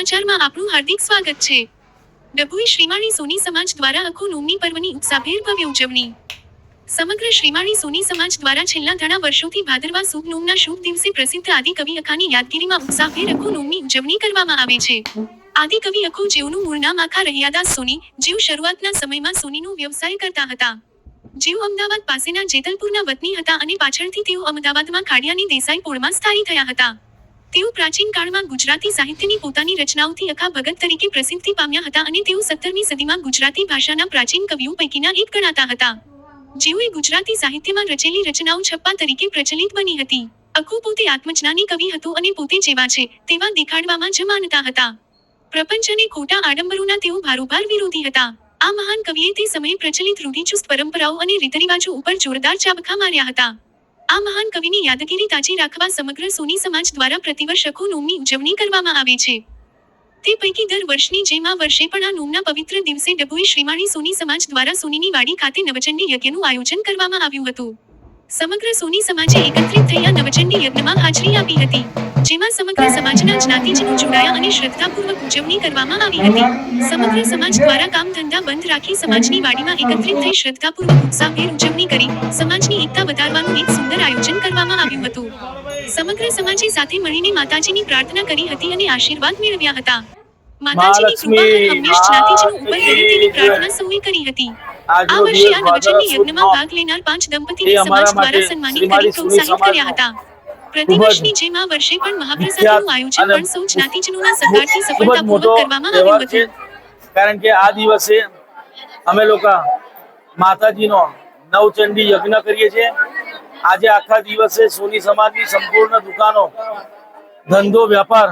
સમાચારમાં આપનું હાર્દિક સ્વાગત છે. ડભોઈ શ્રીમાળી સોની સમાજ દ્વારા આખો નોમની પર્વની ઉત્સાહભેર ભવ્ય ઉજવણી. સમગ્ર શ્રીમાળી સોની સમાજ દ્વારા છેલ્લા ઘણા વર્ષોથી ભાદરવા સુદ નોમના શુભ દિવસે પ્રસિદ્ધ આદિકવિ અખાની યાદગીરીમાં ઉત્સાહભેર અખો નોમની ઉજવણી કરવામાં આવે છે. આદિકવિ અખો જેઓનું મૂળ નામ આખા રહ્યાદાસ સોની, જેઓ શરૂઆતના સમયમાં સોનીનો વ્યવસાય કરતા હતા. જેઓ અમદાવાદ પાસેના જેતલપુરના વતની હતા અને પાછળથી તેઓ અમદાવાદમાં ખાડિયાની દેસાઈ પોળમાં સ્થાયી થયા હતા. તેઓ પ્રાચીન કાળમાં ગુજરાતી સાહિત્યની પોતાની રચનાઓથી અખા ભગત તરીકે પ્રસિદ્ધિ પામ્યા હતા અને તેઓ સત્તરમી સદીમાં ગુજરાતી ભાષાના પ્રાચીન કવિઓ પૈકીના એક ગણાતા હતા. જેઓએ ગુજરાતી સાહિત્યમાં રચેલી રચનાઓ છપ્પા તરીકે પ્રચલિત બની હતી. અખો પોતે આત્મજ્ઞાની કવિ હતો અને પોતે જેવા છે તેવા દેખાડવામાં જ માનતા હતા. પ્રપંચ અને ખોટા આડંબરોના તેઓ ભારોભાર વિરોધી હતા. આ મહાન કવિએ તે સમયે પ્રચલિત રૂઢિચુસ્ત પરંપરાઓ અને રીતરિવાજો ઉપર જોરદાર ચાબખા માર્યા હતા. આ મહાન કવિની યાદગીરી તાજી રાખવા સમગ્ર સોની સમાજ દ્વારા પ્રતિવર્ષ અખો નોમની ઉજવણી કરવામાં આવે છે. તે પૈકી દર વર્ષની જેમ આ વર્ષે પણ આ નોમના પવિત્ર દિવસે ડભોઈ શ્રીમાળી સોની સમાજ દ્વારા સોનીની વાડી ખાતે નવચંડી યજ્ઞનું આયોજન કરવામાં આવ્યું હતું. સમગ્ર સોની સમાજે એકત્રિત થયા નવચંડી યજ્ઞમાં હાજરી આપી હતી, જેમાં સમગ્ર સમાજના જ્ઞાતિજનો જોડાયા અને શ્રદ્ધાપૂર્વક ઉજવણી કરવામાં આવી હતી. સમગ્ર સમાજ દ્વારા કામ ધંધા બંધ રાખી સમાજની વાડીમાં એકત્રિત થઈ શ્રદ્ધાપૂર્વક ઉત્સાહભેર ઉજવણી કરી સમાજની એકતા વધારવાનું એક સુંદર આયોજન કરવામાં આવ્યું હતું. સમગ્ર સમાજે સાથે મળીને માતાજીની પ્રાર્થના કરી હતી અને આશીર્વાદ મેળવ્યા હતા. માતાજીની કૃપા હંમેશ જ્ઞાતિજનો ઉપર રહે તેવી પ્રાર્થના સૌએ કરી હતી. આ વર્ષે આ નવચંડી યજ્ઞમાં ભાગ લેનાર પાંચ દંપતીને સમાજ દ્વારા સન્માનિત કરી પ્રોત્સાહિત કર્યા હતા. પ્રતિવર્ષની જેમ આ વર્ષે પણ મહાપ્રસાદનું આયોજન પણ સૌ જ્ઞાતિજનોના સહકારથી ખૂબ જ મોટો સફળતાપૂર્વક કરવામાં આવ્યું હતું. કારણ કે આ દિવસે અમે લોકો માતાજીનો નવચંડી યજ્ઞ કરીએ છીએ. આજે આખા દિવસે સોની સમાજની સંપૂર્ણ દુકાનો ધંધો વ્યાપાર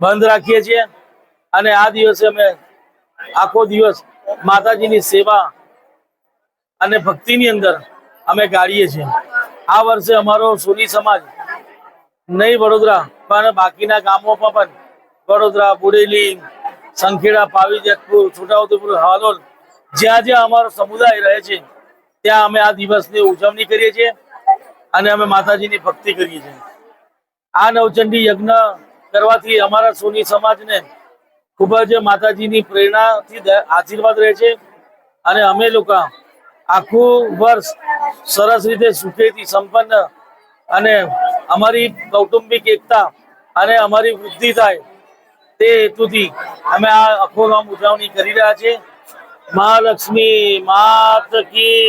બંધ રાખીએ છીએ. અને આ દિવસે અમે આખો દિવસ માતાજીની સેવા અને ભક્તિની અંદર અમે ગાળીએ છીએ. આ વર્ષે અમારો સોની સમાજ નહીં વડોદરા, પણ બાકીના ગામોમાં પણ વડોદરા, બુડેલી, સંખેડા પાવી જેતપુર છોટાઉદેપુર, હાલોલ, જ્યાં જ્યાં અમારો સમુદાય રહે છે, ત્યાં અમે આ દિવસની ઉજવણી કરીએ છીએ અને અમે માતાજીની ભક્તિ કરીએ છીએ. આ નવચંડી યજ્ઞ કરવાથી અમારા સોની સમાજને ખૂબ જ માતાજીની પ્રેરણાથી આશીર્વાદ રહે છે અને અમે લોકો આખું વર્ષ સરસ રીતે સુખેથી સંપન્ન અને અમારી કૌટુંબિક એકતા અને અમારી વૃદ્ધિ થાય તે હેતુથી અમે આ અખોરામ ઉજવણી કરી રહ્યા છીએ. મહાલક્ષ્મી માત કી